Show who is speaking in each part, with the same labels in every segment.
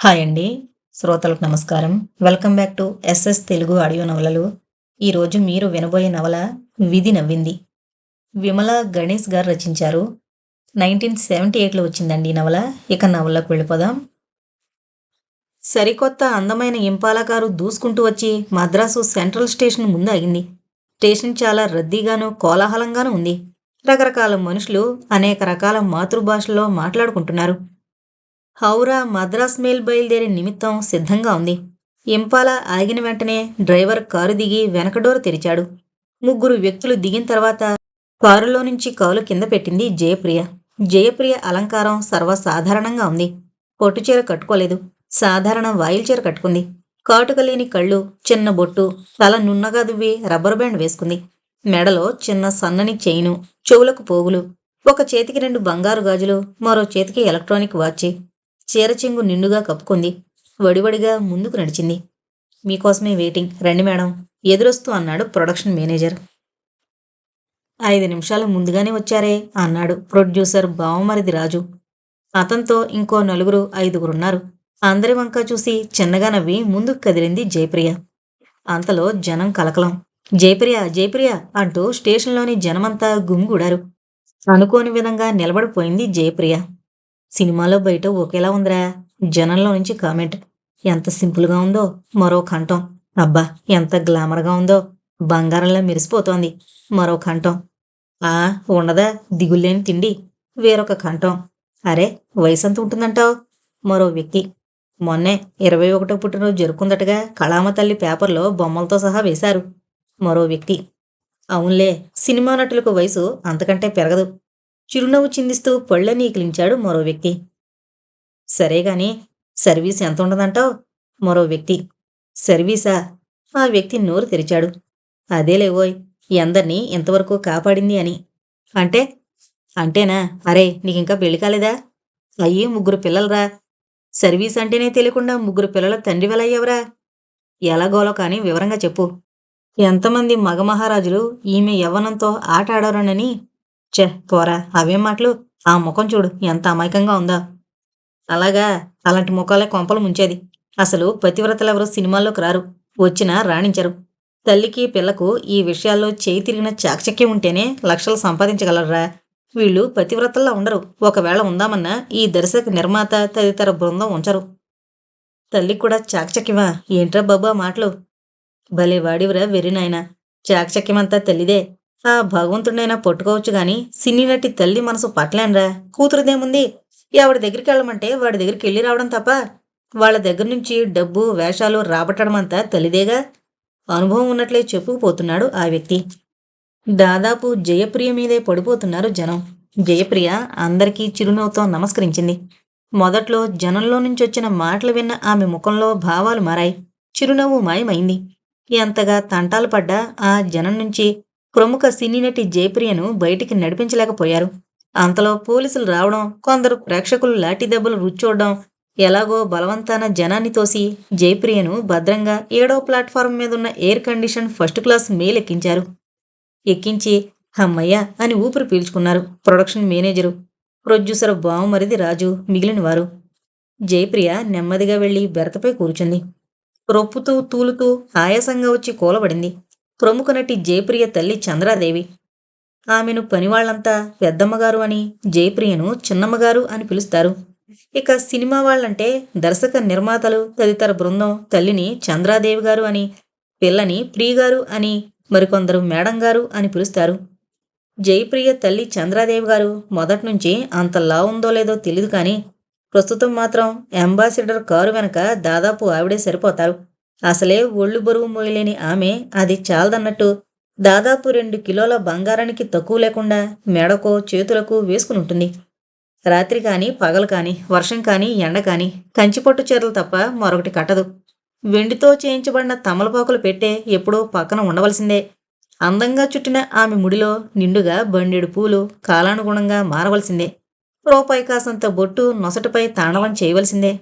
Speaker 1: Hi అండి. శ్రోతలకు నమస్కారం. Welcome back to SS Telugu audio నవలలు. ఈరోజు మీరు వినబోయే నవల విధి నవ్వింది. విమల గణేష్ గారు రచించారు. నైన్టీన్ సెవెంటీ ఎయిట్లో వచ్చిందండి ఈ నవల. ఇక నవలకు వెళ్ళిపోదాం. సరికొత్త అందమైన ఇంపాల కారు దూసుకుంటూ వచ్చి మద్రాసు సెంట్రల్ స్టేషన్ ముందు ఆగింది. స్టేషన్ చాలా రద్దీగాను కోలాహలంగాను ఉంది. రకరకాల మనుషులు అనేక రకాల మాతృభాషలో మాట్లాడుకుంటున్నారు. హౌరా మద్రాస్ మెయిల్ బయలుదేరే నిమిత్తం సిద్ధంగా ఉంది. ఇంపాల ఆగిన వెంటనే డ్రైవర్ కారు దిగి వెనక డోర్ తెరిచాడు. ముగ్గురు వ్యక్తులు దిగిన తర్వాత కారులో నుంచి కాలు కింద పెట్టింది జయప్రియ. జయప్రియ అలంకారం సర్వసాధారణంగా ఉంది. పొట్టుచీర కట్టుకోలేదు. సాధారణ వాయిల్ చీర కట్టుకుంది. కాటుక లేని కళ్ళు చిన్న బొట్టు తల నున్నగా దువ్వి రబ్బర్ బ్యాండ్ వేసుకుంది. మెడలో చిన్న సన్నని చైను చెవులకు పోగులు ఒక చేతికి రెండు బంగారు గాజులు మరో చేతికి ఎలక్ట్రానిక్ వాచి. చీరచెంగు నిండుగా కప్పుకుంది. వడివడిగా ముందుకు నడిచింది. మీకోసమే వెయిటింగ్. రండి మేడం. ఎదురొస్తూ అన్నాడు ప్రొడక్షన్ మేనేజర్. ఐదు నిమిషాలు ముందుగానే వచ్చారే అన్నాడు ప్రొడ్యూసర్ బావమరిది రాజు. అతనితో ఇంకో నలుగురు ఐదుగురున్నారు అందరి వంక చూసి చిన్నగా నవ్వి ముందుకు కదిలింది జయప్రియ. అంతలో జనం కలకలం. జయప్రియ జయప్రియ అంటూ స్టేషన్లోని జనమంతా గుమిగూడారు. అనుకోని విధంగా నిలబడిపోయింది జయప్రియ. సినిమాలో బయట ఒకేలా ఉందిరా. జనంలో నుంచి కామెంట్. ఎంత సింపుల్గా ఉందో మరో కంఠం. అబ్బా ఎంత గ్లామర్గా ఉందో. బంగారంలో మెరిసిపోతోంది మరో కంఠం. ఆ ఉండదా? దిగులేని తిండి. వేరొక కంఠం. అరే వయసు ఎంత ఉంటుందంటావు? మరో వ్యక్తి. మొన్నే ఇరవై ఒకటో పుట్టినరోజు జరుపుకుందటగా కళామ తల్లి పేపర్లో బొమ్మలతో సహా వేశారు. మరో వ్యక్తి. అవునులే సినిమా నటులకు వయసు అంతకంటే పెరగదు. చిరునవ్వు చిందిస్తూ పళ్ళని ఈకిలించాడు మరో వ్యక్తి. సరేగాని సర్వీస్ ఎంత ఉండదంటావు మరో వ్యక్తి. సర్వీసా? ఆ వ్యక్తి నోరు తెరిచాడు. అదేలేవోయ్ ఎందరినీ ఇంతవరకు కాపాడింది అని. అంటే? అంటేనా? అరే నీకింకా పెళ్ళి కాలేదా? అయ్యి ముగ్గురు పిల్లలరా. సర్వీస్ అంటేనే తెలియకుండా ముగ్గురు పిల్లల తండ్రి వెలయ్యవరా ఎలాగోలో కానీ వివరంగా చెప్పు. ఎంతమంది మగ మహారాజులు ఈమె యవ్వనంతో ఆట ఆడారోనని చె పోరా అవేం మాటలు. ఆ ముఖం చూడు ఎంత అమాయకంగా ఉందా. అలాగా అలాంటి ముఖాలే కొంపలు ముంచేది. అసలు పతివ్రతలెవరూ సినిమాల్లోకి రారు. వచ్చినా రాణించరు. తల్లికి పిల్లకు ఈ విషయాల్లో చేయి తిరిగిన చాకచక్యం ఉంటేనే లక్షలు సంపాదించగలరా? వీళ్ళు పతివ్రతల్లా ఉండరు. ఒకవేళ ఉందామన్నా ఈ దర్శక నిర్మాత తదితర బృందం ఉంచరు. తల్లికి కూడా చాకచక్యమా? ఏంట్రా బాబా మాటలు? భలే వాడివరా వెర్రి నాయనా. చాకచక్యమంతా తల్లిదే. ఆ భగవంతుడైనా పట్టుకోవచ్చు గాని సినీ నటి తల్లి మనసు పట్టలేనరా. కూతురుదేముంది? ఎవడి దగ్గరికి వెళ్ళమంటే వాడి దగ్గరికి వెళ్ళి రావడం తప్ప వాళ్ళ దగ్గర నుంచి డబ్బు వేషాలు రాబట్టడం అంతా తల్లిదేగా? అనుభవం ఉన్నట్లే చెప్పుకుపోతున్నాడు ఆ వ్యక్తి. దాదాపు జయప్రియ మీదే పడిపోతున్నారు జనం. జయప్రియ అందరికీ చిరునవ్వుతో నమస్కరించింది. మొదట్లో జనంలో నుంచి వచ్చిన మాటలు విన్న ఆమె ముఖంలో భావాలు మారాయి. చిరునవ్వు మాయమైంది. ఎంతగా తంటాలు పడ్డా ఆ జనం నుంచి ప్రముఖ సినీ నటి జయప్రియను బయటికి నడిపించలేకపోయారు. అంతలో పోలీసులు రావడం కొందరు ప్రేక్షకులు లాఠీ దెబ్బలు రుచ్చోడడం ఎలాగో బలవంతాన జనాన్ని తోసి జయప్రియను భద్రంగా ఏడో ప్లాట్ఫారం మీద ఉన్న air condition first class mail ఎక్కించారు ఎక్కించి హమ్మయ్య అని ఊపిరి పీల్చుకున్నారు ప్రొడక్షన్ మేనేజరు ప్రొడ్యూసర్ బావమరిది రాజు మిగిలిన వారు. జయప్రియ నెమ్మదిగా వెళ్ళి బెరతపై కూర్చుంది. రొప్పుతూ తూలుతూ ఆయాసంగా వచ్చి కూలబడింది. ప్రముఖ నటి జయప్రియ తల్లి చంద్రాదేవి. ఆమెను పనివాళ్ళంతా పెద్దమ్మగారు అని జయప్రియను చిన్నమ్మగారు అని పిలుస్తారు. ఇక సినిమా వాళ్ళంటే దర్శక నిర్మాతలు తదితర బృందం తల్లిని చంద్రాదేవి గారు అని పిల్లని ప్రియగారు అని మరికొందరు మేడం గారు అని పిలుస్తారు. జయప్రియ తల్లి చంద్రాదేవి గారు మొదటి నుంచి అంత లా ఉందో లేదో తెలియదు కానీ ప్రస్తుతం మాత్రం అంబాసిడర్ కారు వెనక దాదాపు ఆవిడే సరిపోతారు. అసలే ఒళ్ళు బరువు మోయలేని ఆమె అది చాలదన్నట్టు దాదాపు రెండు కిలోల బంగారానికి తక్కువ లేకుండా మెడకో చేతులకు వేసుకుని ఉంటుంది. రాత్రి కానీ పగలు కానీ వర్షం కానీ ఎండ కానీ కంచిపట్టు చీరలు తప్ప మరొకటి కట్టదు. వెండితో చేయించబడిన తమలపాకులు పెట్టే ఎప్పుడూ పక్కన ఉండవలసిందే. అందంగా చుట్టిన ఆమె ముడిలో నిండుగా బండెడు పూలు కాలానుగుణంగా మారవలసిందే. రూపాయి కాసంత బొట్టు నొసటిపై తాండవం చేయవలసిందే.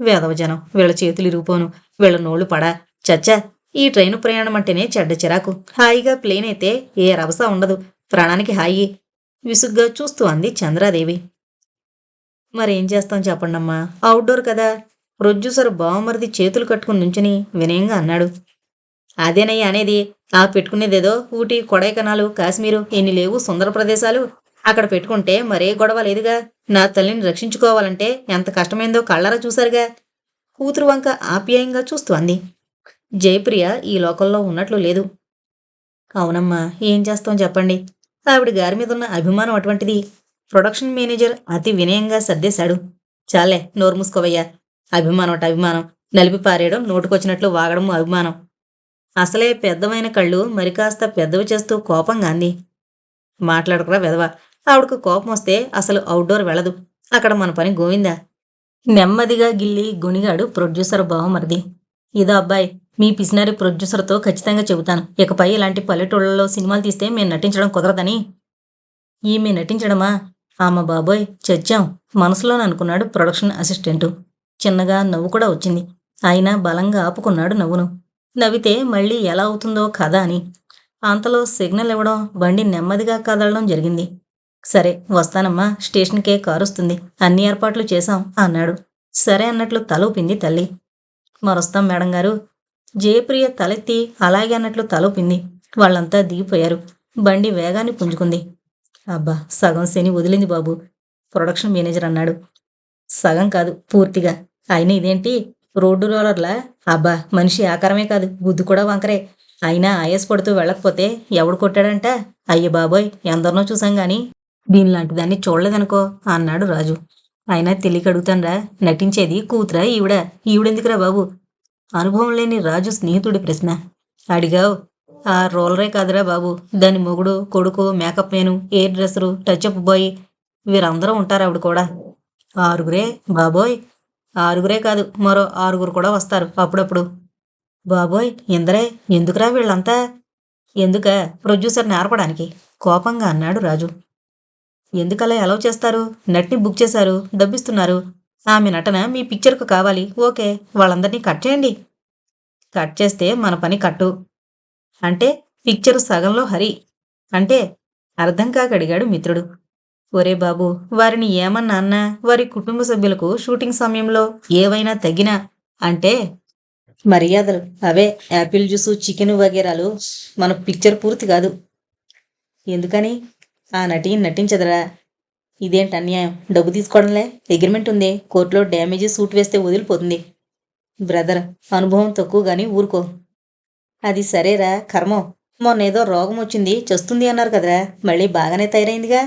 Speaker 1: వేదవజనం వీళ్ళ చేతులు ఇరిగిపోను. వీళ్ళ నోళ్ళు పడా. చచ్చా ఈ ట్రైను ప్రయాణం అంటేనే చెడ్డ చిరాకు. హాయిగా ప్లేన్ అయితే ఏ రభస ఉండదు. ప్రాణానికి హాయి. విసుగ్గా చూస్తూ అంది చంద్రాదేవి. మరేం చేస్తాం చెప్పండమ్మా? అవుట్డోర్ కదా. ప్రొడ్యూసర్ బావమరిది చేతులు కట్టుకుని నుంచుని వినయంగా అన్నాడు. అదేనయ్య అనేది. ఆ పెట్టుకునేదేదో ఊటీ కొడైకెనాలు కాశ్మీరు ఎన్ని లేవు సుందర ప్రదేశాలు. అక్కడ పెట్టుకుంటే మరే గొడవ లేదుగా. నా తల్లిని రక్షించుకోవాలంటే ఎంత కష్టమైందో కళ్ళారా చూశారుగా. కూతురు వంక ఆప్యాయంగా చూస్తూ అంది జయప్రియ ఈ లోకంలో ఉన్నట్లు లేదు. అవునమ్మా ఏం చేస్తాం చెప్పండి. ఆవిడ గారి మీద ఉన్న అభిమానం అటువంటిది ప్రొడక్షన్ మేనేజర్ అతి వినయంగా సర్దేశాడు. చాలే నోరు మూసుకోవయ్యా. అభిమానం అట అభిమానం. నలిపి పారేయడం నోటుకొచ్చినట్లు వాగడం అభిమానం. అసలే పెద్దమైన కళ్ళు మరి కాస్త పెద్దవి చేస్తూ కోపంగా అంది. మాట్లాడకురా వెదవా ఆవిడకు కోపం వస్తే అసలు అవుట్డోర్ వెళ్ళదు. అక్కడ మన పని గోవిందా? నెమ్మదిగా గిల్లి గుణిగాడు ప్రొడ్యూసర్ బావమరిది. ఇదో అబ్బాయి మీ పిసినారి ప్రొడ్యూసర్తో ఖచ్చితంగా చెబుతాను. ఇకపై ఇలాంటి పల్లెటూళ్ళలో సినిమాలు తీస్తే మేము నటించడం కుదరదని. ఈమె నటించడమా? ఆమె బాబోయ్ చచ్చాం. మనసులోనే అనుకున్నాడు ప్రొడక్షన్ అసిస్టెంటు. చిన్నగా నవ్వు కూడా వచ్చింది. అయినా బలంగా ఆపుకున్నాడు నవ్వును. నవ్వితే మళ్ళీ ఎలా అవుతుందో కదా అని. అంతలో సిగ్నల్ ఇవ్వడం బండి నెమ్మదిగా కదలడం జరిగింది. సరే వస్తానమ్మా. స్టేషన్కే కారు వస్తుంది అన్ని ఏర్పాట్లు చేశాం అన్నాడు. సరే అన్నట్లు తలూపింది తల్లి. మరొస్తాం మేడం గారు. జయప్రియ తలెత్తి అలాగే అన్నట్లు తలూపింది వాళ్ళంతా దిగిపోయారు. బండి వేగాన్ని పుంజుకుంది. అబ్బా సగం శని వదిలింది బాబు. ప్రొడక్షన్ మేనేజర్ అన్నాడు. సగం కాదు పూర్తిగా. అయినా ఇదేంటి? రోడ్డు రోలర్లా? అబ్బా మనిషి ఆకారమే కాదు. బుద్ధి కూడా వంకరే. అయినా ఆయాస్ పడుతూ వెళ్ళకపోతే ఎవడు కొట్టాడంట? అయ్య బాబోయ్ ఎందరినో చూసాం కానీ దీనిలాంటి దాన్ని చూడలేదనుకో అన్నాడు రాజు. అయినా తెలియక అడుగుతాన్రా నటించేది కూతురా ఈవిడ. ఈవిడెందుకురా బాబు? అనుభవం లేని రాజు స్నేహితుడి ప్రశ్న. అడిగావు. ఆ రోలరే కాదురా బాబు. దాని మొగుడు కొడుకు మేకప్ మేను hair dresser touch up boy వీరందరూ ఉంటారు ఆవిడ కూడా. ఆరుగురే? బాబోయ్! ఆరుగురే కాదు మరో ఆరుగురు కూడా వస్తారు అప్పుడప్పుడు. బాబోయ్! ఇందరే ఎందుకురా వీళ్ళంతా? ఎందుక? ప్రొడ్యూసర్ నేర్పడానికి కోపంగా అన్నాడు రాజు. ఎందుకలా అలౌ చేస్తారు? నటిని బుక్ చేశారు డబ్బిస్తున్నారు. ఆమె నటన మీ పిక్చర్కు కావాలి. ఓకే వాళ్ళందరినీ కట్ చేయండి. కట్ చేస్తే మన పని కట్టు. అంటే పిక్చర్ సగంలో హరి. అంటే అర్థం కాక అడిగాడు మిత్రుడు. ఒరే బాబు వారిని ఏమన్నా అన్నా? వారి కుటుంబ సభ్యులకు షూటింగ్ సమయంలో ఏవైనా తగ్గినా అంటే మర్యాదలు. అవే యాపిల్ జ్యూసు చికెన్ వగేరాలు మన పిక్చర్ పూర్తి కాదు. ఎందుకని? ఆ నటి నటించదురా? ఇదేంటి అన్యాయం? డబ్బు తీసుకోవడంలే? అగ్రిమెంట్ ఉంది? కోర్టులో డ్యామేజీ సూట్ వేస్తే వదిలిపోతుంది. బ్రదర్ అనుభవం తక్కువ కానీ ఊరుకో. అది సరేరా కర్మం. మొన్న ఏదో రోగం వచ్చింది చస్తుంది అన్నారు కదరా. మళ్ళీ బాగానే తయారైందిగా?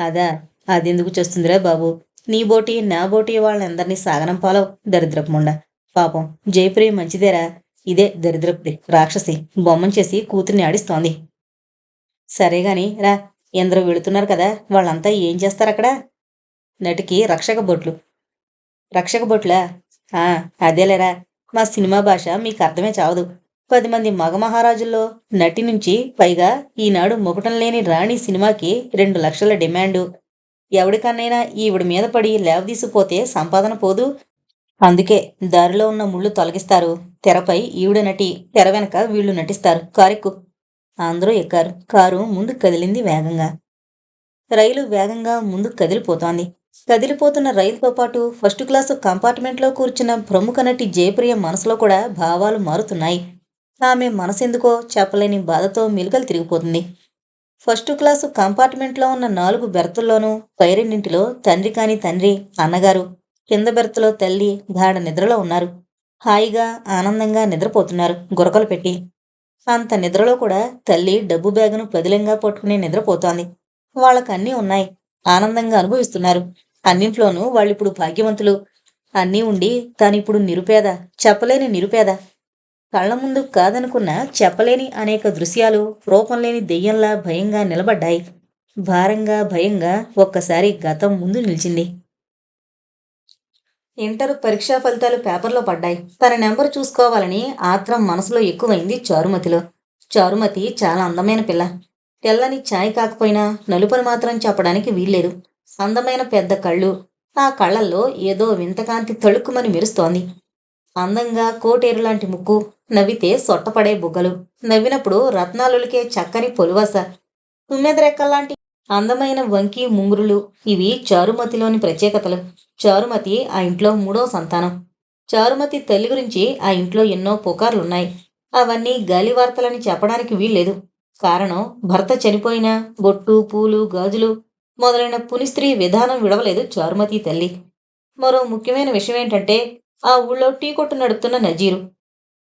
Speaker 1: అదా అదెందుకు చస్తుందిరా బాబు? నీ బోటి నా బోటి వాళ్ళందరినీ సాగనంపాలవు దరిద్రపు ముండ. పాపం జయప్రియ మంచిదేరా. ఇదే దరిద్రపుది రాక్షసి. బొమ్మం చేసి కూతుర్ని ఆడిస్తోంది. సరే గాని రా ఎందరో వెళుతున్నారు కదా వాళ్ళంతా ఏం చేస్తారు అక్కడ? నటికి రక్షక బొట్లు. రక్షక బొట్లా? అదేలేరా మా సినిమా భాష మీకు అర్థమే చావదు. పది మంది మగ మహారాజుల్లో నటి నుంచి పైగా ఈనాడు మొగటం లేని రాణి సినిమాకి రెండు లక్షల డిమాండు. ఎవడికన్నైనా ఈవిడ మీద పడి లేవదీసిపోతే సంపాదన పోదు. అందుకే దారిలో ఉన్న ముళ్ళు తొలగిస్తారు. తెరపై ఈవిడ నటి తెర వెనక వీళ్ళు నటిస్తారు. కారెక్కు. అందరూ ఎక్కారు. కారు ముందుకు కదిలింది వేగంగా. రైలు వేగంగా ముందుకు కదిలిపోతోంది. కదిలిపోతున్న రైలుతో పాటు ఫస్ట్ క్లాసు కంపార్ట్మెంట్లో కూర్చున్న ప్రముఖ నటి జయప్రియ మనసులో కూడా భావాలు మారుతున్నాయి. ఆమె మనసెందుకో చెప్పలేని బాధతో మిలుకలు తిరిగిపోతుంది. ఫస్ట్ క్లాసు కంపార్ట్మెంట్లో ఉన్న నాలుగు బెర్తుల్లోనూ పైరెండింటిలో తండ్రి కాని తండ్రి అన్నగారు కింద బెర్తులో తల్లి గాఢ నిద్రలో ఉన్నారు. హాయిగా ఆనందంగా నిద్రపోతున్నారు గురకలు పెట్టి. అంత నిద్రలో కూడా తల్లి డబ్బు బ్యాగును పదిలంగా పట్టుకుని నిద్రపోతోంది. వాళ్ళకన్నీ ఉన్నాయి. ఆనందంగా అనుభవిస్తున్నారు. అన్నింట్లోనూ వాళ్ళిప్పుడు భాగ్యవంతులు. అన్నీ ఉండి తానిప్పుడు నిరుపేద చెప్పలేని నిరుపేద. కళ్ళ ముందు కాదనుకున్న చెప్పలేని అనేక దృశ్యాలు రూపం లేని దెయ్యంలా భయంగా నిలబడ్డాయి. భారంగా భయంగా ఒక్కసారి గతం ముందు నిలిచింది. ఇంటర్ పరీక్షా ఫలితాలు పేపర్లో పడ్డాయి. తన నెంబర్ చూసుకోవాలని ఆత్రం మనసులో ఎక్కువైంది చారుమతిలో. చారుమతి చాలా అందమైన పిల్ల. తెల్లని ఛాయ్ కాకపోయినా నలుపని మాత్రం చెప్పడానికి వీల్లేదు. అందమైన పెద్ద కళ్ళు. ఆ కళ్ళల్లో ఏదో వింతకాంతి తళుక్కుమని మెరుస్తోంది. అందంగా కోటేరు లాంటి ముక్కు. నవ్వితే సొట్టపడే బుగ్గలు. నవ్వినప్పుడు రత్నాలులికే చక్కని పొలువస. తుమ్మెదరెక్కల్లాంటి అందమైన వంకి ముంగురులు ఇవి చారుమతిలోని ప్రత్యేకతలు. చారుమతి ఆ ఇంట్లో మూడో సంతానం. చారుమతి తల్లి గురించి ఆ ఇంట్లో ఎన్నో పుకార్లున్నాయి. అవన్నీ గాలి వార్తలని చెప్పడానికి వీల్లేదు. కారణం భర్త చనిపోయిన బొట్టు పూలు గాజులు మొదలైన పునిస్త్రీ విధానం విడవలేదు చారుమతి తల్లి. మరో ముఖ్యమైన విషయం ఏంటంటే ఆ ఊళ్ళో టీ కొట్టు నడుపుతున్న నజీరు.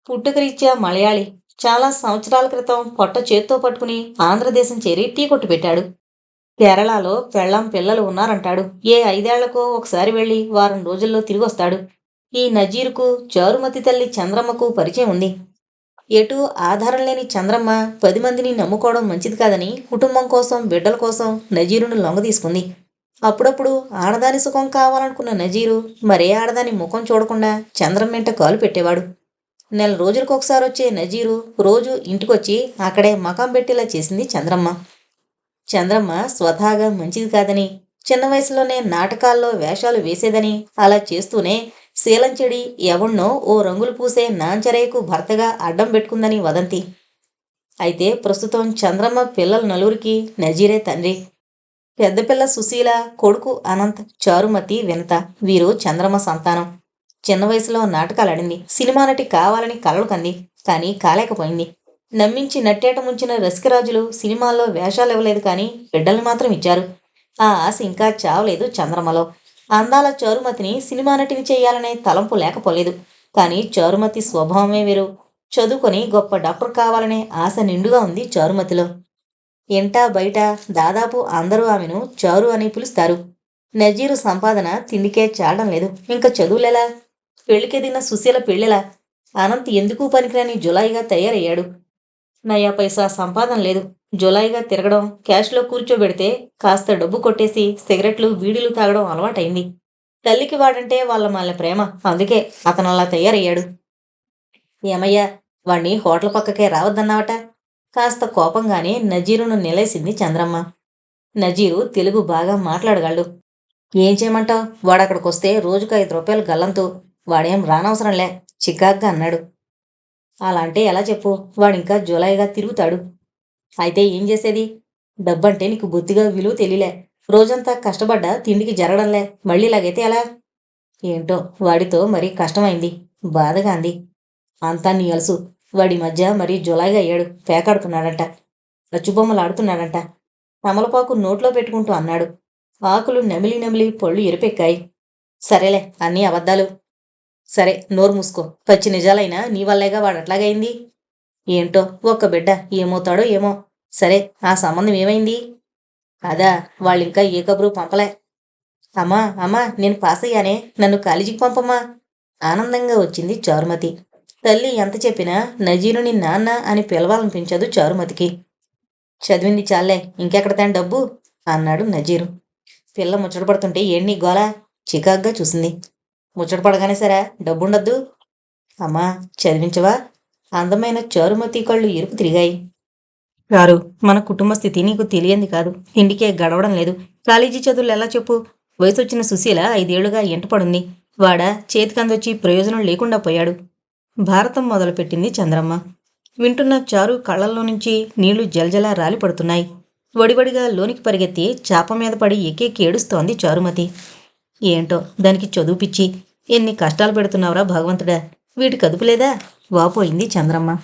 Speaker 1: పుట్టుకరీత్యా మలయాళి. చాలా సంవత్సరాల క్రితం పొట్ట చేత్తో పట్టుకుని ఆంధ్రదేశం చేరి టీ కొట్టు పెట్టాడు. కేరళలో పెళ్ళాం పిల్లలు ఉన్నారంటాడు. ఏ ఐదేళ్ళకో ఒకసారి వెళ్ళి వారం రోజుల్లో తిరిగి వస్తాడు ఈ నజీరుకు చారుమతి తల్లి చంద్రమ్మకు పరిచయం ఉంది. ఎటు ఆధారం లేని చంద్రమ్మ పది మందిని నమ్ముకోవడం మంచిది కాదని కుటుంబం కోసం బిడ్డల కోసం నజీరును లొంగ తీసుకుంది. అప్పుడప్పుడు ఆడదాని సుఖం కావాలనుకున్న నజీరు మరే ఆడదాని ముఖం చూడకుండా చంద్రం వెంట కాలు పెట్టేవాడు. నెల రోజులకొకసారి వచ్చే నజీరు రోజు ఇంటికొచ్చి అక్కడే మకం పెట్టేలా చేసింది చంద్రమ్మ. చంద్రమ్మ స్వతహాగా మంచిది కాదని చిన్న వయసులోనే నాటకాల్లో వేషాలు వేసేదని అలా చేస్తూనే శీలంచెడి ఎవణ్ణో ఓ రంగులు పూసే నాంచరయ్యకు భర్తగా అడ్డం పెట్టుకుందని వదంతి. అయితే ప్రస్తుతం చంద్రమ్మ పిల్లల నలుగురికి నజీరే తండ్రి. పెద్దపిల్ల సుశీల కొడుకు అనంత్ చారుమతి వినత వీరు చంద్రమ్మ సంతానం. చిన్న వయసులో నాటకాలాడింది. సినిమా నటి కావాలని కలలు కంది. కానీ కాలేకపోయింది. నమ్మించి నట్టేట ముంచిన రసికరాజులు సినిమాల్లో వేషాలు ఇవ్వలేదు కానీ బిడ్డల్ని మాత్రం ఇచ్చారు. ఆ ఆశ ఇంకా చావలేదు చంద్రమలో. అందాల చారుమతిని సినిమా నటిని చేయాలనే తలంపు లేకపోలేదు. కానీ చారుమతి స్వభావమే వేరు. చదువుకొని గొప్ప డాక్టర్ కావాలనే ఆశ నిండుగా ఉంది చారుమతిలో. ఇంటా బయట దాదాపు అందరూ ఆమెను చారు అని పిలుస్తారు. నజీరు సంపాదన తిండికే చాడడం లేదు. ఇంకా చదువులెలా? పెళ్ళికెదిగిన సుశీల పెళ్ళెలా? అనంత్ ఎందుకు పనికిరాని జులాయిగా తయారయ్యాడు? నయా పైసా సంపాదన లేదు. జులాయిగా తిరగడం క్యాష్లో కూర్చోబెడితే కాస్త డబ్బు కొట్టేసి సిగరెట్లు బీడీలు తాగడం అలవాటైంది. తల్లికి వాడంటే వాళ్ళ మళ్ళ ప్రేమ. అందుకే అతను అలా తయారయ్యాడు. ఏమయ్యా వాణ్ణి హోటల్ పక్కకే రావద్దన్నావట? కాస్త కోపంగానే నజీరును నిలేసింది చంద్రమ్మ. నజీరు తెలుగు బాగా మాట్లాడగలడు. ఏం చేయమంటావు? వాడక్కడికొస్తే రోజుకు ఐదు రూపాయలు గల్లంతో వాడేం రానవసరంలే చికాగ్గా అన్నాడు. అలా అంటే ఎలా చెప్పు? వాడింకా జులాయిగా తిరుగుతాడు. అయితే ఏం చేసేది? డబ్బంటే నీకు బొత్తిగా విలువ తెలియలే. రోజంతా కష్టపడ్డా తిండికి జరగడంలే. మళ్ళీ ఇలాగైతే ఎలా? ఏంటో వాడితో మరీ కష్టమైంది. బాధగా అంది. అంతా నీ అలసు. వాడి మధ్య మరీ జులాయిగా అయ్యాడు. పేకాడుతున్నాడంట. అచ్చుబొమ్మలు ఆడుతున్నాడంట. తమలపాకు నోట్లో పెట్టుకుంటూ అన్నాడు. ఆకులు నమిలి నమిలి పళ్ళు ఎరుపెక్కాయి. సరేలే అన్నీ అబద్ధాలు. సరే నోరు మూసుకో. పచ్చి నిజాలైనా నీ వల్లేగా వాడు అట్లాగైంది ఏంటో ఒక్క బిడ్డ ఏమవుతాడో ఏమో. సరే ఆ సంబంధం ఏమైంది? అదా వాళ్ళింకా ఏ కబురు పంపలే. అమ్మా అమ్మా నేను పాస్ అయ్యానే నన్ను కాలేజీకి పంపమ్మా. ఆనందంగా వచ్చింది చారుమతి. తల్లి ఎంత చెప్పినా నజీరుని నాన్న అని పిలవాలనిపించదు చారుమతికి. చదివింది చాలే ఇంకెక్కడ తాను డబ్బు? అన్నాడు నజీరు. పిల్ల ముచ్చటపడుతుంటే ఏంటి గోల చికాగ్గా చూసింది. ముచ్చట పడగానే సరే డబ్బుండద్దు. అమ్మా చదివించవా? అందమైన చారుమతి కళ్ళు ఎరుపు తిరిగాయి. గారు మన కుటుంబ స్థితి నీకు తెలియంది కాదు. ఇంటికే గడవడం లేదు. కాలేజీ చదువులు ఎలా చెప్పు? వయసు వచ్చిన సుశీల ఐదేళ్ళుగా ఎంటపడుంది వాడ చేతికందొచ్చి ప్రయోజనం లేకుండా పోయాడు. భారతం మొదలుపెట్టింది చంద్రమ్మ. వింటున్న చారు కళ్ళల్లో నుంచి నీళ్ళు జలజలా రాలిపడుతున్నాయి. వడివడిగా లోనికి పరిగెత్తి చాప మీద పడి ఎక్కేకి ఏడుస్తోంది చారుమతి. ఏంటో? దానికి చదువుపిచ్చి ఎన్ని కష్టాలు పెడుతున్నావురా భగవంతుడా? వీటి కదుపులేదా వాపోయింది చంద్రమ్మ.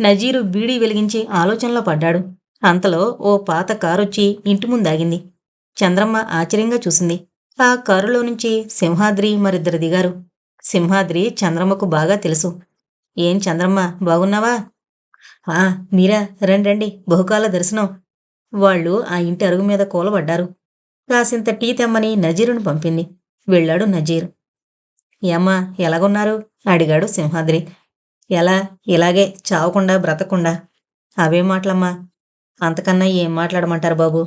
Speaker 1: నజీరు బీడీ వెలిగించి ఆలోచనలో పడ్డాడు. అంతలో ఓ పాత కారొచ్చి ఇంటి ముందాగింది. చంద్రమ్మ ఆశ్చర్యంగా చూసింది. ఆ కారులో నుంచి సింహాద్రి మరిద్దరు దిగారు. సింహాద్రి చంద్రమ్మకు బాగా తెలుసు. ఏం చంద్రమ్మ బాగున్నావా? ఆ మీరా రండి. బహుకాల దర్శనం. వాళ్ళు ఆ ఇంటి అరుగు మీద కూలబడ్డారు. కాసింత టీ తెమ్మని నజీరును పంపింది. వెళ్ళాడు నజీర్. ఏమ్మా ఎలాగున్నారు? అడిగాడు సింహాద్రి. ఎలా? ఇలాగే చావకుండా బ్రతకుండా అవే మాటలమ్మా. అంతకన్నా ఏం మాట్లాడమంటారు బాబు?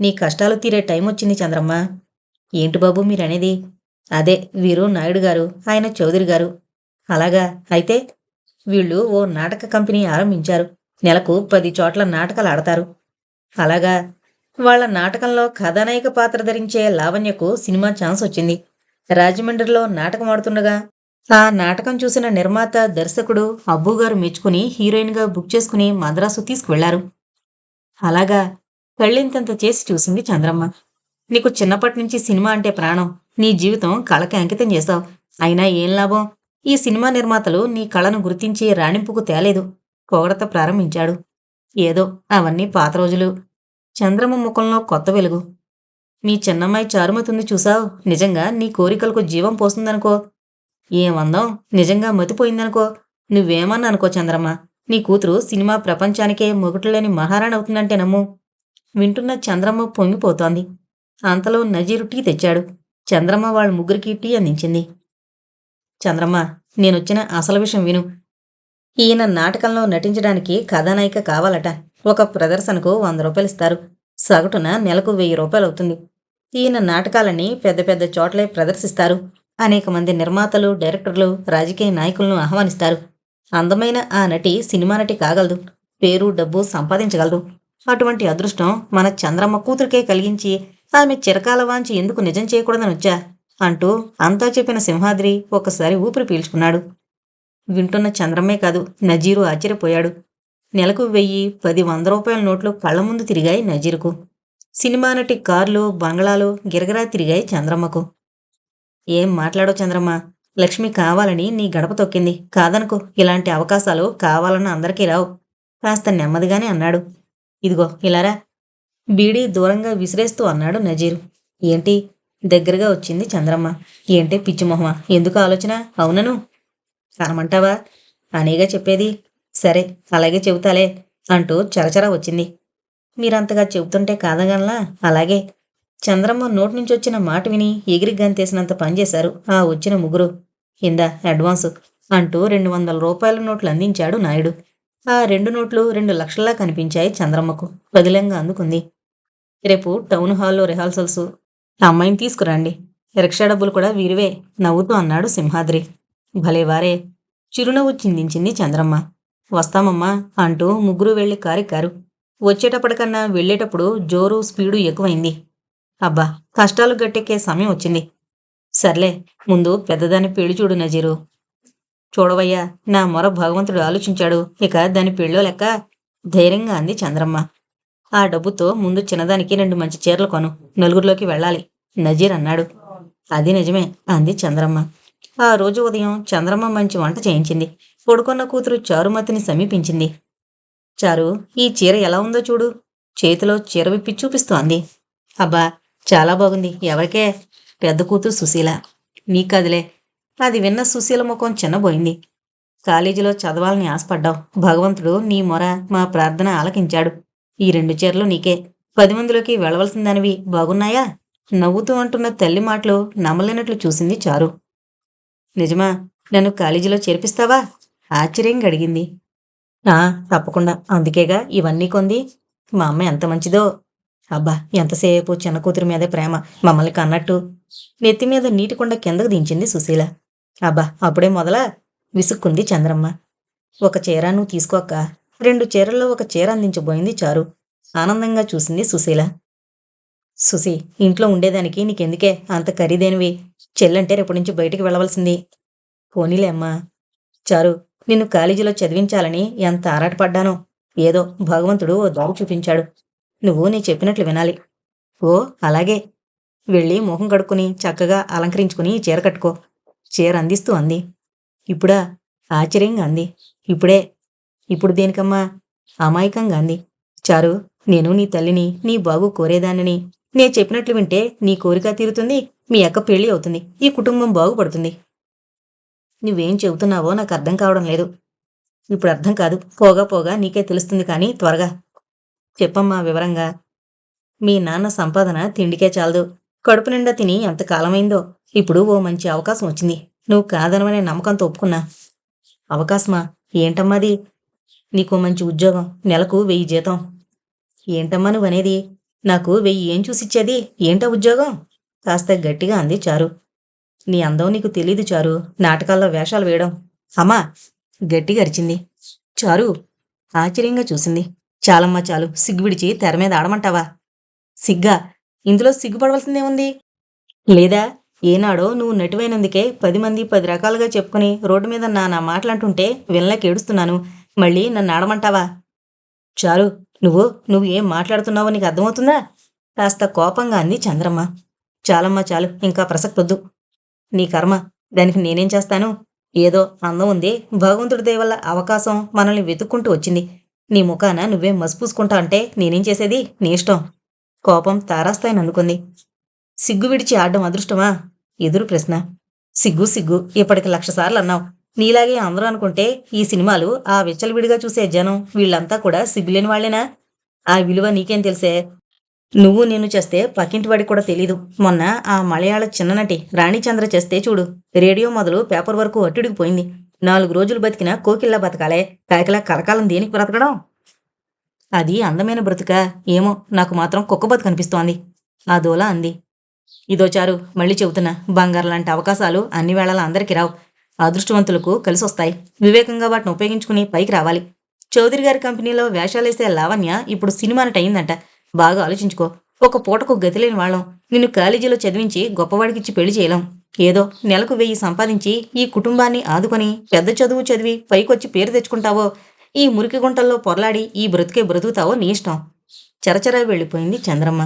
Speaker 1: నీ కష్టాలు తీరే టైం వచ్చింది చంద్రమ్మ. ఏంటి బాబు మీరనేది? అదే వీరు నాయుడు గారు ఆయన చౌదరి గారు. అలాగా? అయితే వీళ్ళు ఓ నాటక కంపెనీ ఆరంభించారు. నెలకు పది చోట్ల నాటకాలు ఆడతారు. అలాగా? వాళ్ళ నాటకంలో కథానాయక పాత్ర ధరించే లావణ్యకు సినిమా ఛాన్స్ వచ్చింది. రాజమండ్రిలో నాటకం ఆడుతుండగా ఆ నాటకం చూసిన నిర్మాత దర్శకుడు అబ్బుగారు మెచ్చుకుని హీరోయిన్గా బుక్ చేసుకుని మద్రాసు తీసుకువెళ్ళారు. అలాగా కళ్ళింతంత చేసి చూసింది చంద్రమ్మ. నీకు చిన్నప్పటి నుంచి సినిమా అంటే ప్రాణం. నీ జీవితం కళకి అంకితం చేశావు అయినా ఏం లాభం? ఈ సినిమా నిర్మాతలు నీ కళను గుర్తించి రాణింపుకు తేలేదు. పొగడత ప్రారంభించాడు. ఏదో అవన్నీ పాత రోజులు. చంద్రమ్మ ముఖంలో కొత్త వెలుగు. మీ చిన్నమ్మాయి చారుమతుంది చూసావు? నిజంగా నీ కోరికలకు జీవం పోస్తుందనుకో. ఏమందం నిజంగా మతిపోయిందనుకో. నువ్వేమన్నా అనుకో చంద్రమ్మ. నీ కూతురు సినిమా ప్రపంచానికే మొగుటులేని మహారాణి అవుతుందంటే నమ్ము. వింటున్న చంద్రమ్మ పొంగిపోతోంది. అంతలో నజీరు టీ తెచ్చాడు. చంద్రమ్మ వాళ్ళ ముగ్గురికి టీ అందించింది. చంద్రమ్మ నేనొచ్చిన అసలు విషయం విను. ఈయన నాటకంలో నటించడానికి కథానాయిక కావాలట. ఒక ప్రదర్శనకు వంద రూపాయలు ఇస్తారు. సగటున నెలకు వెయ్యి రూపాయలు అవుతుంది. ఈయన నాటకాలని పెద్ద పెద్ద చోట్లే ప్రదర్శిస్తారు. అనేక మంది నిర్మాతలు డైరెక్టర్లు రాజకీయ నాయకులను ఆహ్వానిస్తారు. అందమైన ఆ నటి సినిమా నటి కాగలదు. పేరు డబ్బు సంపాదించగలదు. అటువంటి అదృష్టం మన చంద్రమ్మ కూతురికే కలిగించి ఆమె చిరకాల వాంచి ఎందుకు నిజం చేయకూడదని వచ్చా? అంటూ అంతా చెప్పిన సింహాద్రి ఒకసారి ఊపిరి పీల్చుకున్నాడు. వింటున్న చంద్రమ్మే కాదు నజీరు ఆశ్చర్యపోయాడు. నెలకు వెయ్యి పది వంద రూపాయల నోట్లు కళ్ళ ముందు తిరిగాయి నజీరుకు. సినిమా నటి కార్లు బంగ్లాలు గిరగిరా తిరిగాయి చంద్రమ్మకు. ఏం మాట్లాడో చంద్రమ్మ? లక్ష్మి కావాలని నీ గడప తొక్కింది. కాదనుకో ఇలాంటి అవకాశాలు కావాలన్న అందరికీ రావు. కాస్త నెమ్మదిగానే అన్నాడు. ఇదిగో ఇలారా బీడీ దూరంగా విసిరేస్తూ అన్నాడు నజీరు. ఏంటి? దగ్గరగా వచ్చింది చంద్రమ్మ. ఏంటే పిచ్చిమొహమా ఎందుకు ఆలోచన? అవునను. కనమంటావా? అనేగా చెప్పేది. సరే అలాగే చెబుతాలే అంటూ చరచర వచ్చింది. మీరంతగా చెబుతుంటే కాదగనలా అలాగే. చంద్రమ్మ నోటి నుంచి వచ్చిన మాట విని ఎగిరి గంతేసినంత పనిచేశారు ఆ వచ్చిన ముగ్గురు. ఇందా అడ్వాన్సు అంటూ రెండు వందల రూపాయల నోట్లు అందించాడు నాయుడు. ఆ రెండు నోట్లు రెండు లక్షల్లా కనిపించాయి చంద్రమ్మకు. పదిలంగా అందుకుంది. రేపు టౌన్ హాల్లో రిహార్సల్స్. అమ్మాయిని తీసుకురండి. రిక్షా డబ్బులు కూడా వీరివే నవ్వుతూ అన్నాడు సింహాద్రి. భలేవారే చిరునవ్వు చిందించింది చంద్రమ్మ. వస్తామమ్మా అంటూ ముగ్గురు వెళ్ళి కారెక్కారు. వచ్చేటప్పటికన్నా వెళ్ళేటప్పుడు జోరు స్పీడు ఎక్కువైంది. అబ్బా కష్టాలు గట్టెక్కే సమయం వచ్చింది. సర్లే ముందు పెద్దదాని పెళ్ళి చూడు నజీరు. చూడవయ్యా నా మొర భగవంతుడు ఆలోచించాడు. ఇక దాని పెళ్ళో లెక్క ధైర్యంగా అంది చంద్రమ్మ. ఆ డబ్బుతో ముందు చిన్నదానికి రెండు మంచి చీరలు కొను. నలుగురిలోకి వెళ్ళాలి. నజీర్ అన్నాడు. అది నిజమే అంది చంద్రమ్మ. ఆ రోజు ఉదయం చంద్రమ్మ మంచి వంట చేయించింది. పొడుకొన్న కూతురు చారుమతిని సమీపించింది. చారు ఈ చీర ఎలా ఉందో చూడు. చేతిలో చీర విప్పి చూపిస్తోంది. అబ్బా చాలా బాగుంది. ఎవరికే? పెద్ద కూతురు సుశీల. నీకదిలే అది విన్న సుశీల ముఖం చిన్నబోయింది. కాలేజీలో చదవాలని ఆశపడ్డావు. భగవంతుడు నీ మొర మా ప్రార్థన ఆలకించాడు. ఈ రెండు చీరలు నీకే. పది మందిలోకి వెళ్ళవలసిందనివి బాగున్నాయా? నవ్వుతూ అంటున్న తల్లి మాటలు నమ్మలేనట్లు చూసింది చారు. నిజమా? నన్ను కాలేజీలో చేర్పిస్తావా? ఆశ్చర్యంగా అడిగింది ఆ తప్పకుండా. అందుకేగా ఇవన్నీ కొంది. మా అమ్మ ఎంత మంచిదో. అబ్బా ఎంతసేపు చిన్న కూతురు మీదే ప్రేమ. మమ్మల్ని కన్నట్టు. నెత్తి మీద నీటి కొండ కిందకు దించింది సుశీల. అబ్బా అప్పుడే మొదలా విసుక్కుంది చంద్రమ్మ. ఒక చీర నువ్వు తీసుకోక్క రెండు చీరల్లో ఒక చీర అందించబోయింది చారు. ఆనందంగా చూసింది సుశీల. సుశీ ఇంట్లో ఉండేదానికి నీకెందుకే? అంత ఖరీదైనవి. చెల్లంటే రేపటి నుంచి బయటికి వెళ్ళవలసింది. పోనీలే అమ్మా. చారు నిన్ను కాలేజీలో చదివించాలని ఎంత ఆరాటపడ్డానో. ఏదో భగవంతుడు ఓ దారి చూపించాడు. నువ్వు నీ చెప్పినట్లు వినాలి. ఓ అలాగే. వెళ్ళి ముఖం కడుక్కుని చక్కగా అలంకరించుకుని చీర కట్టుకో. చీర అందిస్తూ అంది. ఇప్పుడా? ఆశ్చర్యంగా అంది. ఇప్పుడే. ఇప్పుడు దేనికమ్మా? అమాయకంగా అంది. చారు నేను నీ తల్లిని నీ బాగు కోరేదానిని. నే చెప్పినట్లు వింటే నీ కోరిక తీరుతుంది మీ అక్క పెళ్ళి అవుతుంది ఈ కుటుంబం బాగుపడుతుంది. నువ్వేం చెబుతున్నావో నాకు అర్థం కావడం లేదు. ఇప్పుడు అర్థం కాదు. పోగా పోగా నీకే తెలుస్తుంది కానీ త్వరగా. చెప్పమ్మా వివరంగా. మీ నాన్న సంపాదన తిండికే చాలదు. కడుపు నిండా తిని ఎంత కాలమైందో. ఇప్పుడు ఓ మంచి అవకాశం వచ్చింది. నువ్వు కాదనమనే నమ్మకంతో ఒప్పుకున్నా. అవకాశమా? ఏంటమ్మాది నీకు మంచి ఉద్యోగం. నెలకు వెయ్యి జీతం. ఏంటమ్మా నువ్వనేది? నాకు వెయ్యి ఏం చూసిచ్చేది? ఏంటా ఉద్యోగం? కాస్త గట్టిగా అంది చారు. నీ అందం నీకు తెలీదు చారు. నాటకాల్లో వేషాలు వేయడం. అమ్మా గట్టిగా అరిచింది. చారు ఆశ్చర్యంగా చూసింది. చాలమ్మా చాలు సిగ్గువిడిచి తెర మీద ఆడమంటావా? సిగ్గా? ఇందులో సిగ్గుపడవలసిందేముంది లేదా ఏనాడో నువ్వు నటువైనందుకే పది మంది పది రకాలుగా చెప్పుకుని రోడ్డు మీద నా నా మాటలంటుంటే వినలేక ఏడుస్తున్నాను. మళ్ళీ నన్ను ఆడమంటావా? చారు నువ్వు నువ్వు ఏం మాట్లాడుతున్నావో నీకు అర్థమవుతుందా? కాస్త కోపంగా అంది చంద్రమ్మ. చాలమ్మా చాలు ఇంకా ప్రసక్తొద్దు. నీ కర్మ దానికి నేనేం చేస్తాను? ఏదో అందం ఉంది. భగవంతుడి దయ వల్ల అవకాశం మనల్ని వెతుక్కుంటూ వచ్చింది. నీ ముఖాన నువ్వే మసిపూసుకుంటా అంటే నేనేం చేసేది? నీ ఇష్టం. కోపం తారాస్థాయిని అనుకుంది సిగ్గు విడిచి ఆడడం అదృష్టమా? ఎదురు ప్రశ్న. సిగ్గు సిగ్గు. ఇప్పటికి లక్ష సార్లు అన్నావు. నీలాగే అందరూ అనుకుంటే ఈ సినిమాలు ఆ విచ్చలవిడిగా చూసే జనం వీళ్ళంతా కూడా సిగ్గులేని వాళ్ళేనా? ఆ విలువ నీకేం తెలిసే? నువ్వు నేను చేస్తే పక్కింటి వాడికి కూడా తెలీదు. మొన్న ఆ మలయాళ చిన్ననటి రాణిచంద్ర చేస్తే చూడు రేడియో మొదలు పేపర్ వరకు అట్టుడికి పోయింది. నాలుగు రోజులు బతికిన కోకిల్లా బతకాలే. కాకిలా కలకాలం దేనికి బ్రతకడం? అది అందమైన బ్రతుక. ఏమో నాకు మాత్రం కుక్క బతుకు అనిపిస్తోంది. ఆ దోల అంది. ఇదో చారు మళ్ళీ చెబుతున్నా. బంగారు లాంటి అవకాశాలు అన్ని వేళలా అందరికీ రావు. అదృష్టవంతులకు కలిసి వస్తాయి. వివేకంగా వాటిని ఉపయోగించుకుని పైకి రావాలి. చౌదరి గారి కంపెనీలో వేషాలేసే లావణ్య ఇప్పుడు సినిమా అయిందంట బాగా ఆలోచించుకో. ఒక పూటకు గతిలేని వాళ్ళం. నిన్ను కాలేజీలో చదివించి గొప్పవాడికిచ్చి పెళ్ళి చేయలేం. ఏదో నెలకు వెయ్యి సంపాదించి ఈ కుటుంబాన్ని ఆదుకొని పెద్ద చదువు చదివి పైకొచ్చి పేరు తెచ్చుకుంటావో ఈ మురికి గుంటల్లో పొరలాడి ఈ బ్రతికే బ్రతుకుతావో నీ ఇష్టం. చరచరా వెళ్ళిపోయింది చంద్రమ్మ.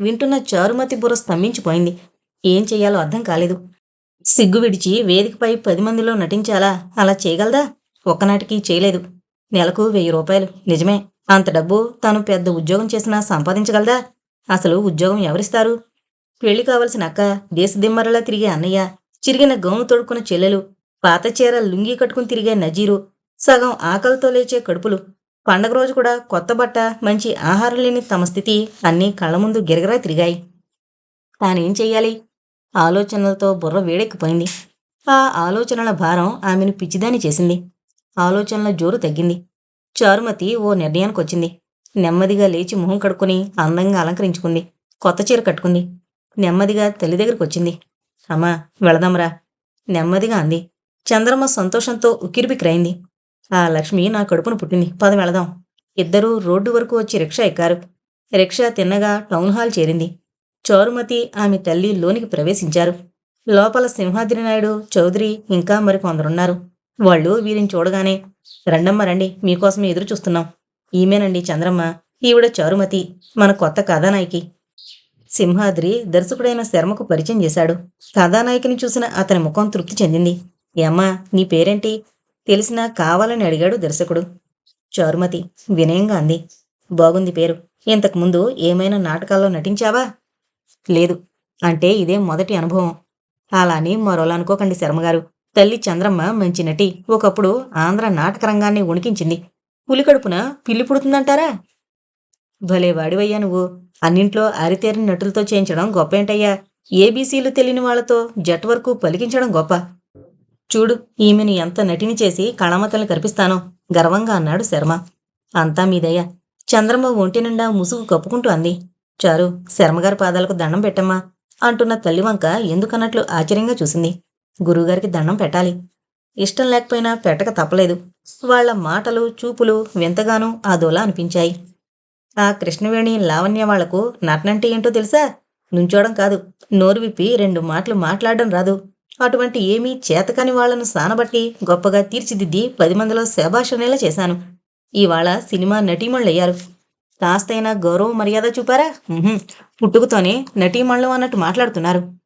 Speaker 1: వింటున్న చారుమతి బుర్ర స్తంభించిపోయింది. ఏం చెయ్యాలో అర్థం కాలేదు. సిగ్గు విడిచి వేదికపై పది మందిలో నటించాలా? అలా చేయగలదా? ఒక్కనాటికి చేయలేదు. నెలకు వెయ్యి రూపాయలు. నిజమే. అంత డబ్బు తాను పెద్ద ఉద్యోగం చేసినా సంపాదించగలదా? అసలు ఉద్యోగం ఎవరిస్తారు? పెళ్ళి కావలసిన అక్క దేశదిమ్మరలా తిరిగే అన్నయ్య చిరిగిన గౌను తొడుక్కున్న చెల్లెలు పాత చీర లుంగీ కట్టుకుని తిరిగే నజీరు సగం ఆకలితో లేచే కడుపులు పండగ రోజు కూడా కొత్త బట్ట మంచి ఆహారం లేని తమ స్థితి అన్నీ కళ్ళ ముందు గిరగరా తిరిగాయి. తానేం చెయ్యాలి? ఆలోచనలతో బుర్ర వేడెక్కిపోయింది. ఆ ఆలోచనల భారం ఆమెను పిచ్చిదాని చేసింది. ఆలోచనల జోరు తగ్గింది. చారుమతి ఓ నిర్ణయానికి వచ్చింది నెమ్మదిగా లేచి మొహం కడుక్కుని అందంగా అలంకరించుకుంది. కొత్త చీర కట్టుకుంది. నెమ్మదిగా తల్లి దగ్గరికి వచ్చింది అమ్మా వెళదాంరా. నెమ్మదిగా అంది. చంద్రమ్మ సంతోషంతో ఉక్కిరిబిక్కిరైంది. ఆ లక్ష్మి నా కడుపును పుట్టింది. పద వెళదాం. ఇద్దరూ రోడ్డు వరకు వచ్చి రిక్షా ఎక్కారు. రిక్షా తిన్నగా టౌన్ హాల్ చేరింది. చౌరుమతి ఆమె తల్లి లోనికి ప్రవేశించారు. లోపల సింహాద్రి నాయుడు చౌదరి ఇంకా మరికొందరున్నారు. వాళ్ళు వీరిని చూడగానే రండమ్మ రండి మీకోసం ఎదురు చూస్తున్నాం. ఈమెనండి చంద్రమ్మ ఈవిడ చారుమతి మన కొత్త కథానాయకి. సింహాద్రి దర్శకుడైన శర్మకు పరిచయం చేశాడు. కథానాయకిని చూసిన అతని ముఖం తృప్తి చెందింది. ఏమ్మా నీ పేరేంటి? తెలిసినా కావాలని అడిగాడు దర్శకుడు. చారుమతి వినయంగా అంది. బాగుంది పేరు. ఇంతకుముందు ఏమైనా నాటకాల్లో నటించావా? లేదు. అంటే ఇదే మొదటి అనుభవం. అలా అని మరోలా అనుకోకండి శర్మగారు. తల్లి చంద్రమ్మ మంచి నటి. ఒకప్పుడు ఆంధ్ర నాటక రంగాన్ని ఉణికించింది. పులికడుపున పిల్లి పుడుతుందంటారా? భలే వాడివయ్యా నువ్వు. అన్నింట్లో ఆరితేరిన నటులతో చేయించడం గొప్ప ఏంటయ్యా ఏబీసీలు తెలియని వాళ్ళతో జట్ వరకు పలికించడం గొప్ప. చూడు ఈమెను ఎంత నటిని చేసి కళామతల్ని కనిపిస్తానో గర్వంగా అన్నాడు శర్మ. అంతా మీదయ్యా. చంద్రమ్మ ఒంటి నిండా ముసుగు కప్పుకుంటూ అంది. చారు శర్మగారి పాదాలకు దండం పెట్టమ్మా. అంటున్న తల్లివంక ఎందుకన్నట్లు ఆశ్చర్యంగా చూసింది. గురువుగారికి దండం పెట్టాలి. ఇష్టం లేకపోయినా పెట్టక తప్పలేదు. వాళ్ళ మాటలు చూపులు వింతగానూ అదోలా అనిపించాయి. ఆ కృష్ణవేణి లావణ్య వాళ్ళకు నటనంటే ఏంటో తెలుసా? నుంచోడం కాదు. నోరు విప్పి రెండు మాటలు మాట్లాడడం రాదు. అటువంటి ఏమీ చేతకాని వాళ్ళను సానబట్టి గొప్పగా తీర్చిదిద్ది పది మందిలో శభాషణేలా చేశాను. ఇవాళ సినిమా నటీమణులయ్యారు. కాస్తైనా గౌరవ మర్యాద చూపారా? పుట్టుకతోనే నటీమణులు అన్నట్టు మాట్లాడుతున్నారు.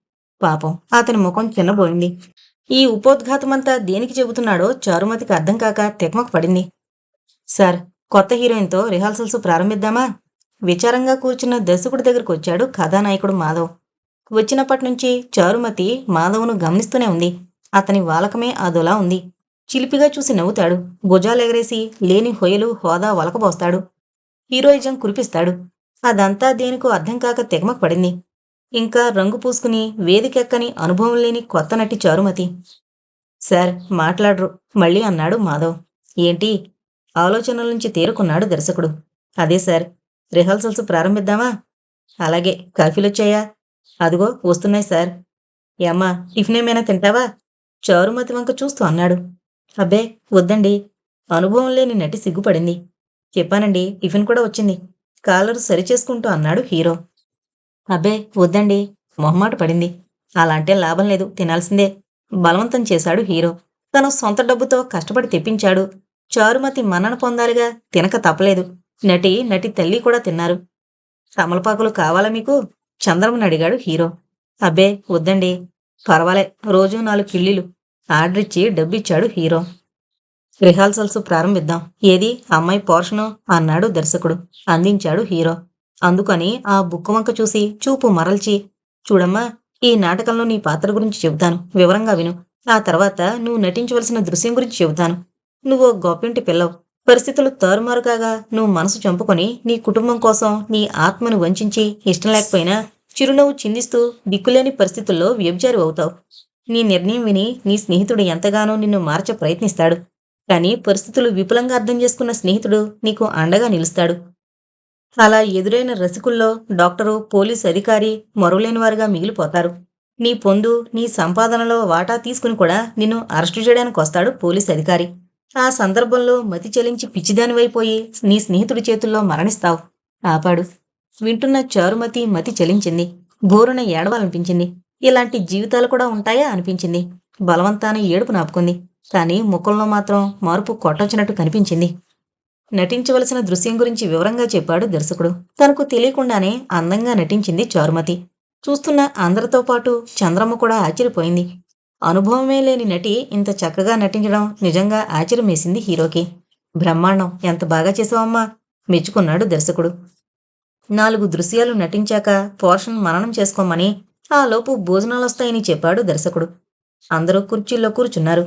Speaker 1: పాపం అతని ముఖం చిన్నబోయింది. ఈ ఉపోద్ఘాతమంతా దేనికి చెబుతున్నాడో చారుమతికి అర్థం కాక తెగమకు పడింది. సార్ కొత్త హీరోయిన్తో రిహార్సల్స్ ప్రారంభిద్దామా? విచారంగా కూర్చున్న దర్శకుడి దగ్గరకు వచ్చాడు కథానాయకుడు మాధవ్. వచ్చినప్పటి నుంచి చారుమతి మాధవ్ను గమనిస్తూనే ఉంది. అతని వాలకమే అదోలా ఉంది. చిలిపిగా చూసి నవ్వుతాడు. భుజాలెగరేసి లేని హొయలు హోదా వలకబోస్తాడు. హీరోయిజం కురిపిస్తాడు. అదంతా దేనికో అర్థం కాక తెగమకు పడింది. ఇంకా రంగు పూసుకుని వేదికెక్కని అనుభవం లేని కొత్త నటి చారుమతి. సార్ మాట్లాడరు మళ్ళీ అన్నాడు మాధవ్. ఏంటి ఆలోచనల నుంచి తేరుకున్నాడు దర్శకుడు. అదే సార్ రిహర్సల్స్ ప్రారంభిద్దామా? అలాగే కాఫీలొచ్చాయా? అదిగో వస్తున్నాయి సార్. ఏమ్మా టిఫిన్ ఏమైనా తింటావా? చారుమతి వంక చూస్తూ అన్నాడు. అబ్బే వద్దండి. అనుభవం లేని నటి సిగ్గుపడింది. చెప్పానండి టిఫిన్ కూడా వచ్చింది. కాలరు సరిచేసుకుంటూ అన్నాడు హీరో. అబ్బే వద్దండి. మొహమాట పడింది. అలాంటే లాభం లేదు తినాల్సిందే. బలవంతం చేశాడు హీరో. తను సొంత డబ్బుతో కష్టపడి తెప్పించాడు. చారుమతి మన్నన పొందాలిగా తినక తప్పలేదు. నటి నటి తల్లి కూడా తిన్నారు. తమలపాకులు కావాలా మీకు? చంద్రమని అడిగాడు హీరో. అబ్బే వద్దండి. పర్వాలే రోజు నాలుగు కిళ్ళీలు. ఆర్డర్ ఇచ్చి డబ్బిచ్చాడు హీరో. రిహార్సల్స్ ప్రారంభిద్దాం. ఏది? అమ్మాయి పోర్షను? అన్నాడు దర్శకుడు. అందించాడు హీరో. అందుకని ఆ బుక్కు వంక చూసి చూపు మరల్చి చూడమ్మా ఈ నాటకంలో నీ పాత్ర గురించి చెబుతాను. వివరంగా విను. ఆ తర్వాత నువ్వు నటించవలసిన దృశ్యం గురించి చెబుతాను. నువ్వు గోపింటి గొప్పింటి పిల్లవు. పరిస్థితులు తారుమారు కాగా నువ్వు మనసు చంపుకొని నీ కుటుంబం కోసం నీ ఆత్మను వంచించి ఇష్టం లేకపోయినా చిరునవ్వు చిందిస్తూ దిక్కులేని పరిస్థితుల్లో వ్యభిచారి అవుతావు. నీ నిర్ణయం విని నీ స్నేహితుడు ఎంతగానో నిన్ను మార్చ ప్రయత్నిస్తాడు. కానీ పరిస్థితులు విపులంగా అర్థం చేసుకున్న స్నేహితుడు నీకు అండగా నిలుస్తాడు. అలా ఎదురైన రసికుల్లో డాక్టరు పోలీస్ అధికారి మరువలేనివారుగా మిగిలిపోతారు. నీ పొందు నీ సంపాదనలో వాటా తీసుకుని కూడా నిన్ను అరెస్టు చేయడానికి వస్తాడు పోలీస్ అధికారి. ఆ సందర్భంలో మతి చెలించి పిచ్చిదానివైపోయి నీ స్నేహితుడి చేతుల్లో మరణిస్తావు. ఆపాడు. వింటున్న చారుమతి మతి చలించింది. బోరున ఏడవాలనిపించింది. ఇలాంటి జీవితాలు కూడా ఉంటాయా అనిపించింది. బలవంతాన ఏడుపు నాపుకుంది. కానీ ముఖంలో మాత్రం మార్పు కొట్టొచ్చినట్టు కనిపించింది. నటించవలసిన దృశ్యం గురించి వివరంగా చెప్పాడు దర్శకుడు. తనకు తెలియకుండానే అందంగా నటించింది చారుమతి. చూస్తున్న అందరితో పాటు చంద్రమ్మ కూడా ఆశ్చర్యపోయింది. అనుభవమే లేని నటి ఇంత చక్కగా నటించడం నిజంగా ఆశ్చర్యమేసింది హీరోకి. బ్రహ్మాండం ఎంత బాగా చేసావమ్మా మెచ్చుకున్నాడు దర్శకుడు. నాలుగు దృశ్యాలు నటించాక పోర్షన్ మననం చేసుకోమని ఆ లోపు భోజనాలు వస్తాయని చెప్పాడు దర్శకుడు. అందరూ కుర్చీల్లో కూర్చున్నారు.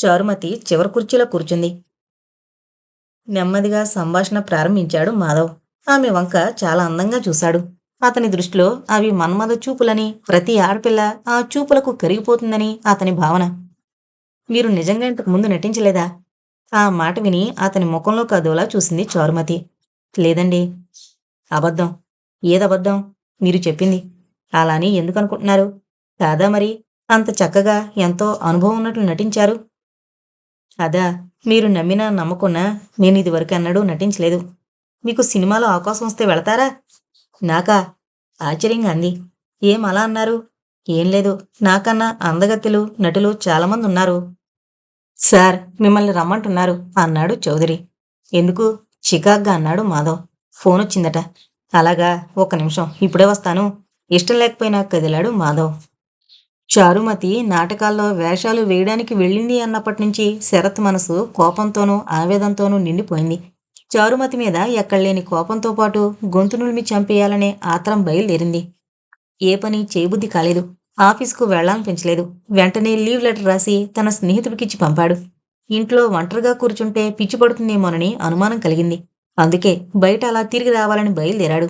Speaker 1: చారుమతి చివరి కుర్చీలో కూర్చుంది. నెమ్మదిగా సంభాషణ ప్రారంభించాడు మాధవ్. ఆమె వంక చాలా అందంగా చూశాడు. అతని దృష్టిలో అవి మన్మద చూపులని ప్రతి ఆడపిల్ల ఆ చూపులకు కరిగిపోతుందని అతని భావన. మీరు నిజంగా ఇంతకు ముందు నటించలేదా? ఆ మాట విని అతని ముఖంలో కదోలా చూసింది చారుమతి. లేదండి. అబద్ధం. ఏదబద్ధం? మీరు చెప్పింది. అలాని ఎందుకు అనుకుంటున్నారు? కాదా మరి? అంత చక్కగా ఎంతో అనుభవం ఉన్నట్లు నటించారు. అదా మీరు నమ్మినా నమ్మకున్నా నేను ఇదివరకు అన్నడూ నటించలేదు. మీకు సినిమాలో అవకాశం వస్తే వెళతారా? నాకా ఆశ్చర్యంగా అంది. ఏం అలా అన్నారు? ఏం లేదు నాకన్నా అందగత్తెలు నటులు చాలామంది ఉన్నారు. సార్ మిమ్మల్ని రమ్మంటున్నారు అన్నాడు చౌదరి. ఎందుకు? చికాగ్గా అన్నాడు మాధవ్. ఫోన్ వచ్చిందట. అలాగా ఒక నిమిషం ఇప్పుడే వస్తాను. ఇష్టం లేకపోయినా కదిలాడు మాధవ్. చారుమతి నాటకాల్లో వేషాలు వేయడానికి వెళ్ళింది అన్నప్పటి నుంచి శరత్ మనసు కోపంతోనూ ఆవేదంతోనూ నిండిపోయింది. చారుమతి మీద ఎక్కడలేని కోపంతో పాటు గొంతునుల్మి చంపేయాలనే ఆత్రం బయలుదేరింది. ఏ పని చేయబుద్ధి కాలేదు. ఆఫీసుకు వెళ్ళాలనిపించలేదు వెంటనే లీవ్ లెటర్ రాసి తన స్నేహితుడికిచ్చి పంపాడు. ఇంట్లో ఒంటరిగా కూర్చుంటే పిచ్చి పడుతుందేమోనని అనుమానం కలిగింది. అందుకే బయట అలా తిరిగి రావాలని బయలుదేరాడు.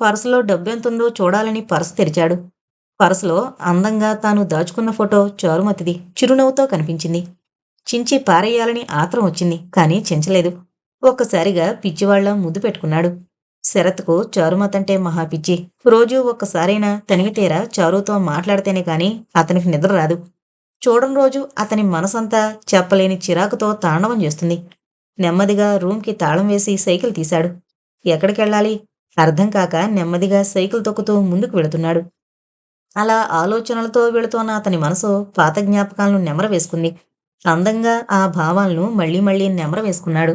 Speaker 1: పర్సులో డబ్బెంతుందో చూడాలని పర్సు తెరిచాడు. పర్సులో అందంగా తాను దాచుకున్న ఫోటో చారుమతిది చిరునవ్వుతో కనిపించింది. చించి పారేయాలని ఆత్రం వచ్చింది కానీ చించలేదు. ఒక్కసారిగా పిచ్చివాళ్ళ ముద్దు పెట్టుకున్నాడు. శరత్కు చారుమతంటే మహా పిచ్చి. రోజూ ఒక్కసారైనా తనివితేరా చారుతో మాట్లాడితేనే కానీ అతనికి నిద్ర రాదు. చూడని రోజు అతని మనసంతా చెప్పలేని చిరాకుతో తాండవం చేస్తుంది. నెమ్మదిగా రూమ్కి తాళం వేసి సైకిల్ తీశాడు. ఎక్కడికెళ్ళాలి? అర్థం కాక నెమ్మదిగా సైకిల్ తొక్కుతూ ముందుకు వెళుతున్నాడు. అలా ఆలోచనలతో వెళుతోన్న అతని మనసు పాత జ్ఞాపకాలను నెమర వేసుకుంది అందంగా ఆ భావాలను మళ్ళీ మళ్ళీ నెమర వేసుకున్నాడు